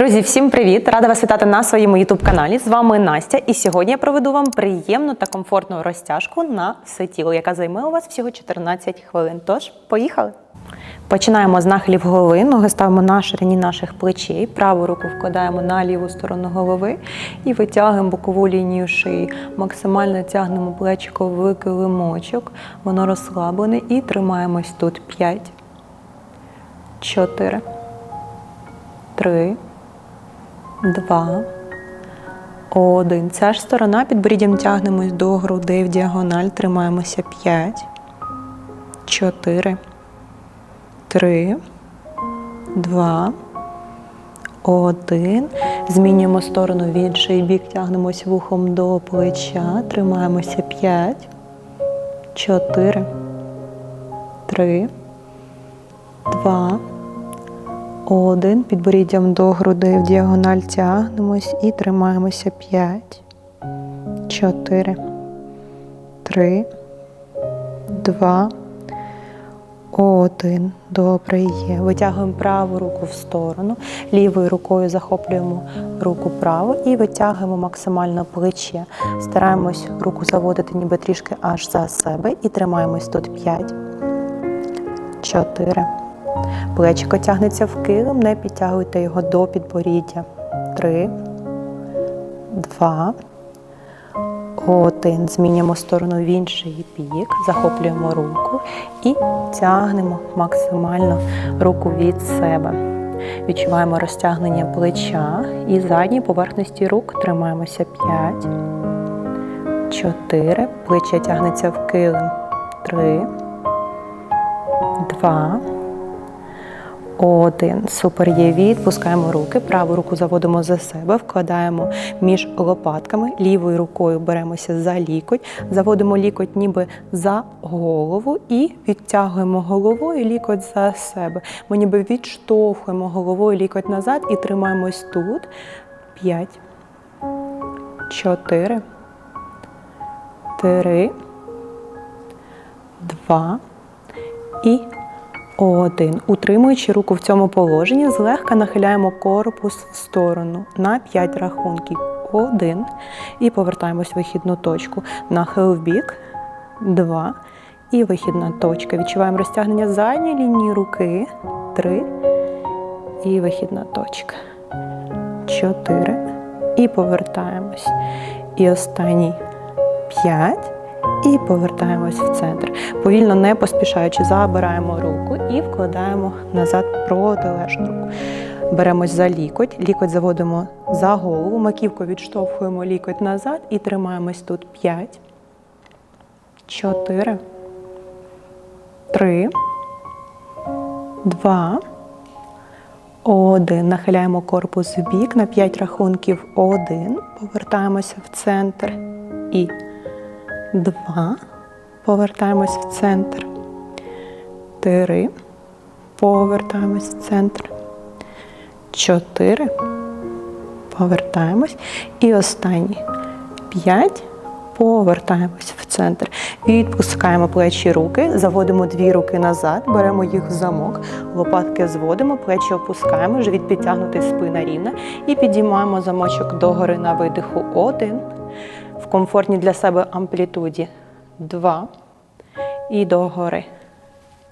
Друзі, всім привіт! Рада вас вітати на своєму youtube каналі. З вами Настя, і сьогодні я проведу вам приємну та комфортну розтяжку на все тіло, яка займе у вас всього 14 хвилин. Тож, поїхали! Починаємо з нахилів голови. Ноги ставимо на ширині наших плечей. Праву руку вкладаємо на ліву сторону голови і витягуємо бокову лінію шиї. Максимально тягнемо плечико в килимочок. Воно розслаблене і тримаємось тут 5, 4, 3, Два. Один. Ця ж сторона підборіддям тягнемось до грудей в діагональ. Тримаємося. П'ять. Чотири. Три. Два. Один. Змінюємо сторону в інший бік. Тягнемось вухом до плеча. Тримаємося. П'ять. Чотири. Три. Два. Один. Підборіддям до грудей в діагональ тягнемось і тримаємося 5, 4, 3, 2, 1. Добре є. Витягуємо праву руку в сторону, лівою рукою захоплюємо руку праву і витягуємо максимально плече. Стараємось руку заводити ніби трішки аж за себе і тримаємось тут 5, 4, Плечико тягнеться в килим, не підтягуйте його до підборіддя. Три, два, один. Змінюємо сторону в інший бік, захоплюємо руку і тягнемо максимально руку від себе. Відчуваємо розтягнення плеча і задній поверхності рук тримаємося 5, 4. Плече тягнеться в килим. 3, 2, один. Супер є. Відпускаємо руки. Праву руку заводимо за себе, вкладаємо між лопатками. Лівою рукою беремося за лікоть, заводимо лікоть ніби за голову і відтягуємо головою лікоть за себе. Ми ніби відштовхуємо головою лікоть назад і тримаємось тут. П'ять. Чотири. Три. Два. І один. Утримуючи руку в цьому положенні, злегка нахиляємо корпус в сторону на 5 рахунків. Один. І повертаємось в вихідну точку. Нахил в бік. Два. І вихідна точка. Відчуваємо розтягнення задньої лінії руки. Три. І вихідна точка. Чотири. І повертаємось. І останній п'ять. І повертаємось в центр. Повільно не поспішаючи, забираємо руку і вкладаємо назад протилежну руку. Беремось за лікоть, лікоть заводимо за голову, маківку відштовхуємо лікоть назад і тримаємось тут 5, 4, 3, 2, 1. Нахиляємо корпус в бік на 5 рахунків 1. Повертаємося в центр і Два. Повертаємось в центр. Три. Повертаємось в центр. Чотири. Повертаємось. І останній. П'ять. Повертаємось в центр. Відпускаємо плечі руки, заводимо дві руки назад, беремо їх в замок, лопатки зводимо, плечі опускаємо, живіт підтягнутий, спина рівна. І підіймаємо замочок догори на видиху. Один комфортній для себе амплітуді. Два. І догори.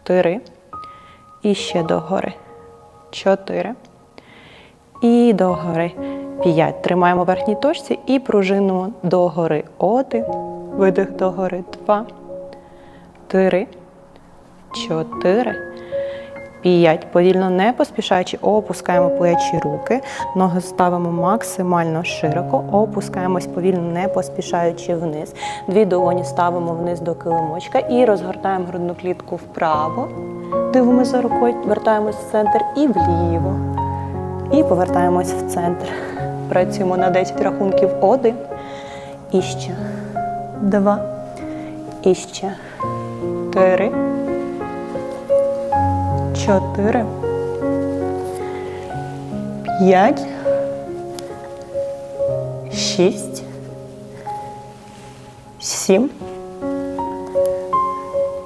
Три. І ще догори. Чотири. І догори. П'ять. Тримаємо в верхній точці і пружину догори. Один. Видих догори. Два. Три. Чотири. П'ять. Повільно не поспішаючи, опускаємо плечі руки, ноги ставимо максимально широко, опускаємось повільно, не поспішаючи вниз. Дві долоні ставимо вниз до килимочка і розгортаємо грудну клітку вправо. Дивимося за рукою, вертаємось в центр і вліво. І повертаємось в центр. Працюємо на 10 рахунків. Один. І ще. Два. І ще. Три чотири, п'ять, шість, сім,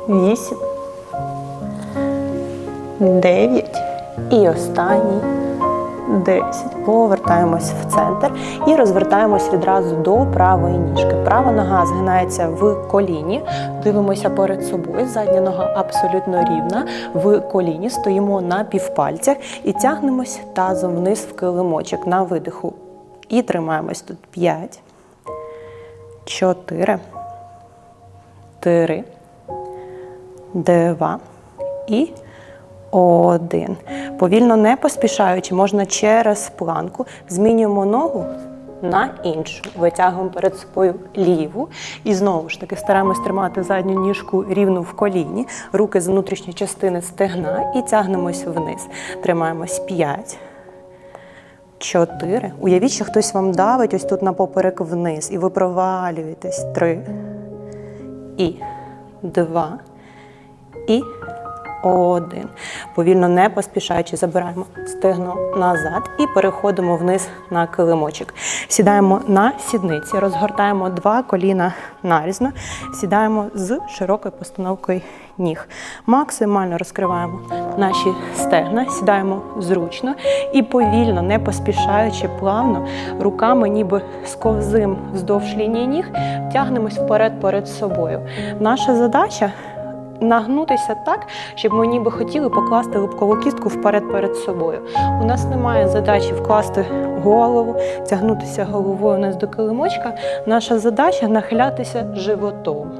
вісім, дев'ять. І останній десять. повертаємось в центр і розвертаємось відразу до правої ніжки. Права нога згинається в коліні, дивимося перед собою. Задня нога абсолютно рівна. В коліні стоїмо на півпальцях і тягнемось тазом вниз в килимочок на видиху. І тримаємось тут 5, 4, 3, 2 і один. Повільно не поспішаючи, можна через планку. Змінюємо ногу на іншу. Витягуємо перед собою ліву. І знову ж таки стараємось тримати задню ніжку рівно в коліні, руки з внутрішньої частини стегна і тягнемось вниз. Тримаємось 5. Чотири. Уявіть, що хтось вам давить ось тут на поперек вниз, і ви провалюєтесь. Три. І два. І один. Повільно не поспішаючи, забираємо стегно назад і переходимо вниз на килимочок. Сідаємо на сідниці, розгортаємо два коліна нарізно, сідаємо з широкою постановкою ніг. Максимально розкриваємо наші стегна, сідаємо зручно і повільно, не поспішаючи, плавно, руками, ніби сковзим вздовж лінії ніг, тягнемось вперед перед собою. Наша задача нагнутися так, щоб ми ніби хотіли покласти лобкову кістку вперед перед собою. У нас немає задачі вкласти голову, тягнутися головою вниз до килимочка. Наша задача нахилятися животом.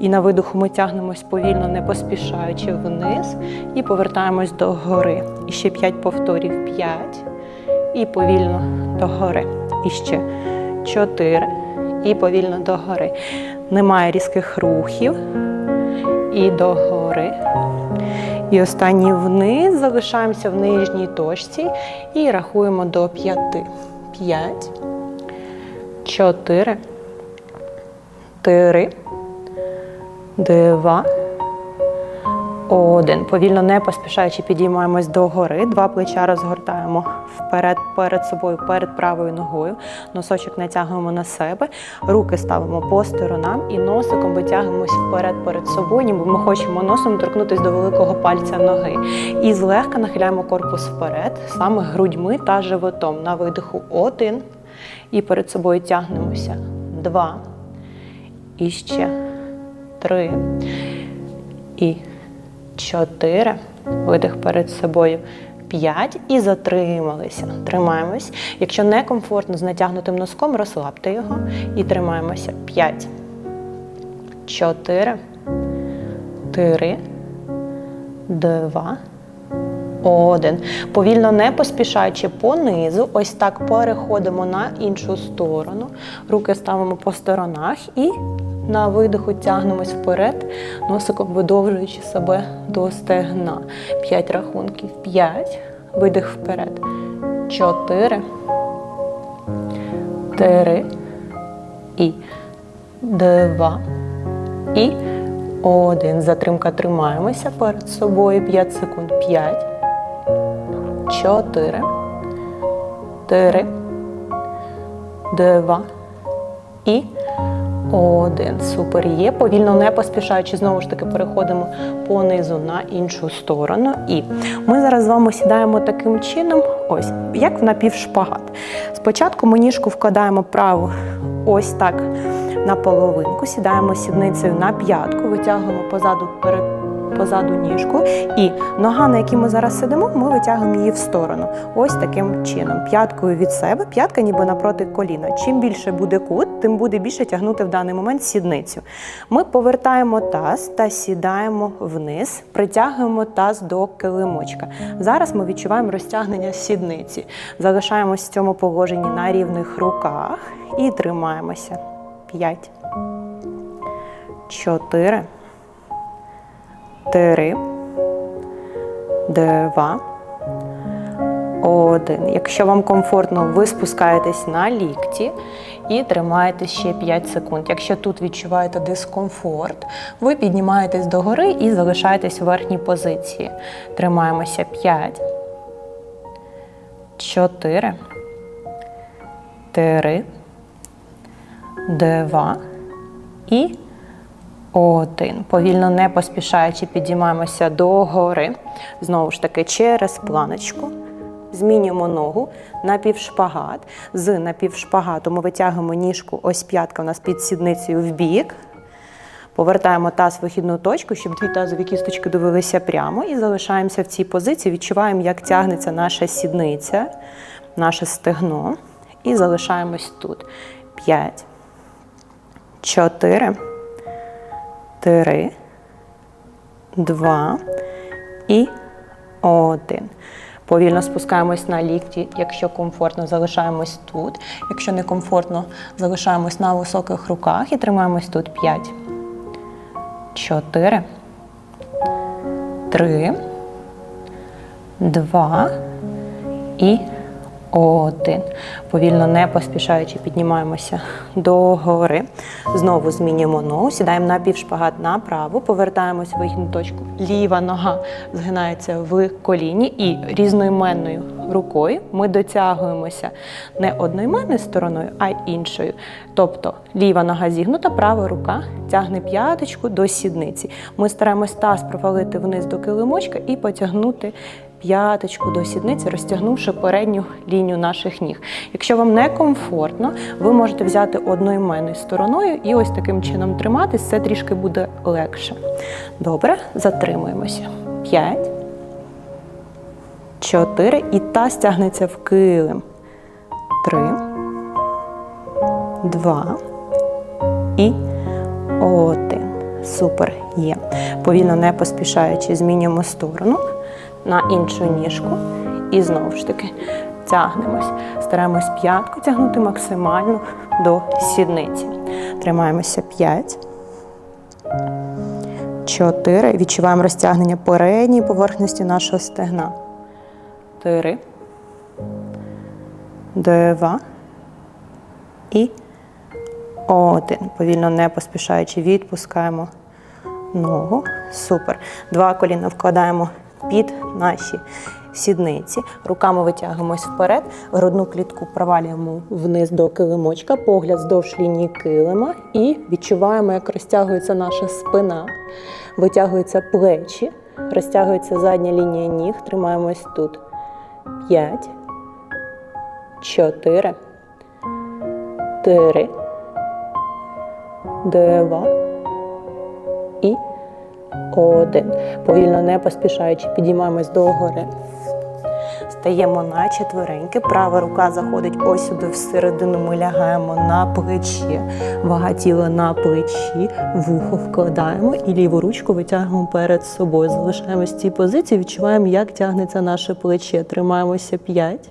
І на видоху ми тягнемось повільно, не поспішаючи вниз, і повертаємось до гори. І ще 5 повторів. 5. І повільно до гори. І ще 4. І повільно до гори. Немає різких рухів і до гори. І останній вниз залишаємося в нижній точці і рахуємо до п'яти. П'ять, чотири, три, два, один. Повільно не поспішаючи підіймаємось до гори. Два плеча розгортаємо вперед перед собою, перед правою ногою. Носочок натягуємо на себе, руки ставимо по сторонам і носиком витягуємось вперед перед собою, ніби ми хочемо носом торкнутися до великого пальця ноги. І злегка нахиляємо корпус вперед, саме грудьми та животом. На видиху один. І перед собою тягнемося. Два. І ще три. І чотири. Видих перед собою. П'ять і затрималися. Тримаємось. Якщо некомфортно з натягнутим носком, розслабте його і тримаємося. П'ять. Чотири. Три. Два. Один. Повільно не поспішаючи понизу, ось так переходимо на іншу сторону. Руки ставимо по сторонах і на видиху тягнемось вперед, носиком видовжуючи себе до стегна. П'ять рахунків. П'ять. Видих вперед. Чотири. Три. І два. І один. Затримка тримаємося перед собою. П'ять секунд. П'ять. Чотири. Три. Два. І один. Супер є. Повільно не поспішаючи, знову ж таки переходимо понизу на іншу сторону. І ми зараз з вами сідаємо таким чином, ось, як в напівшпагат. Спочатку ми ніжку вкладаємо праву ось так на половинку, сідаємо сідницею на п'ятку, витягуємо позаду перед. Позаду ніжку, і нога, на якій ми зараз сидимо, ми витягуємо її в сторону. Ось таким чином. П'яткою від себе, п'ятка ніби напроти коліна. Чим більше буде кут, тим буде більше тягнути в даний момент сідницю. Ми повертаємо таз та сідаємо вниз, притягуємо таз до килимочка. Зараз ми відчуваємо розтягнення сідниці. Залишаємось в цьому положенні на рівних руках і тримаємося. П'ять. Чотири. Три, два, один. Якщо вам комфортно, ви спускаєтесь на лікті і тримаєте ще 5 секунд. Якщо тут відчуваєте дискомфорт, ви піднімаєтесь догори і залишаєтесь в верхній позиції. Тримаємося 5, 4, 3, 2 і один. Повільно не поспішаючи, підіймаємося до гори. Знову ж таки, через планочку. змінюємо ногу на півшпагат. З напівшпагату ми витягуємо ніжку, ось п'ятка у нас під сідницею в бік. Повертаємо таз в вихідну точку, щоб дві тазові кісточки дивилися прямо. І залишаємося в цій позиції. Відчуваємо, як тягнеться наша сідниця, наше стегно. І залишаємось тут. П'ять, чотири, три, два і один. Повільно спускаємось на лікті. Якщо комфортно, залишаємось тут. Якщо не комфортно, залишаємось на високих руках і тримаємось тут 5, 4, 3, 2 і 1. Повільно не поспішаючи піднімаємося догори. Знову змінюємо ногу, сідаємо на півшпагат направо, повертаємось в вигідну точку. Ліва нога згинається в коліні і різноіменною рукою ми дотягуємося не одноіменною стороною, а й іншою. Тобто ліва нога зігнута, права рука тягне п'яточку до сідниці. Ми стараємось таз провалити вниз до килимочка і потягнути п'яточку до сідниці, розтягнувши передню лінію наших ніг. Якщо вам не комфортно, ви можете взяти одноіменною стороною і ось таким чином триматись, це трішки буде легше. Добре, затримуємося. П'ять. Чотири. І таз тягнеться в килим. Три. Два. І один. Супер є. Повільно не поспішаючи, змінюємо сторону на іншу ніжку. І знову ж таки тягнемось. Стараємось п'ятку тягнути максимально до сідниці. Тримаємося 5. 4. Відчуваємо розтягнення передньої поверхності нашого стегна. 3. 2. І один. Повільно не поспішаючи, відпускаємо ногу. Супер. Два коліна вкладаємо під наші сідниці. Руками витягуємось вперед, грудну клітку провалюємо вниз до килимочка, погляд здовж лінії килима і відчуваємо, як розтягується наша спина, витягуються плечі, розтягується задня лінія ніг. Тримаємось тут. П'ять, чотири, три, два один. Повільно не поспішаючи, підіймаємось догори. Стаємо на четвереньки. Права рука заходить ось сюди всередину. Ми лягаємо на плечі, вага тіла на плечі, вухо вкладаємо і ліву ручку витягуємо перед собою. Залишаємось в цій позиції, відчуваємо, як тягнеться наше плече. Тримаємося 5,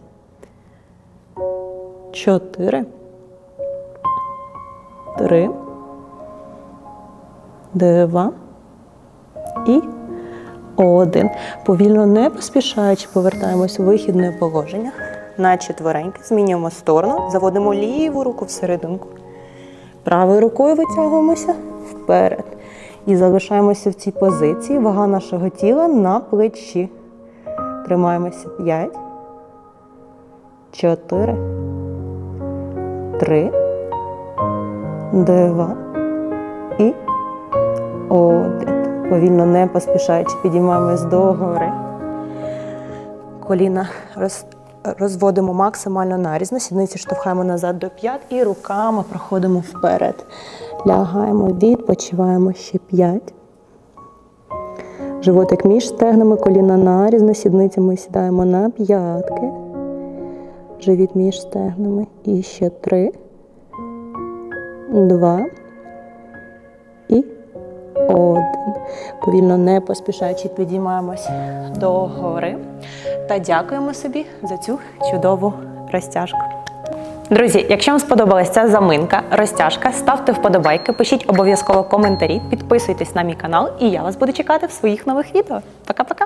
4, 3, 2 і один. Повільно не поспішаючи, повертаємось у вихідне положення. На четвереньки. Змінюємо сторону, заводимо ліву руку всерединку. Правою рукою витягуємося вперед. І залишаємося в цій позиції. Вага нашого тіла на плечі. Тримаємося 5, 4, 3, 2 і 1. Повільно не поспішаючи, підіймаємось догори. Коліна роз, розводимо максимально нарізно, сідниці штовхаємо назад до п'ят і руками проходимо вперед. Лягаємо, відпочиваємо ще п'ять. Животик між стегнами, коліна нарізно, сідницями сідаємо на п'ятки. Живіт між стегнами. І ще три, два один. Повільно не поспішаючи підіймаємось до гори та дякуємо собі за цю чудову розтяжку. Друзі, якщо вам сподобалася ця заминка, розтяжка, ставте вподобайки, пишіть обов'язково коментарі, підписуйтесь на мій канал, і я вас буду чекати в своїх нових відео. Пока-пока!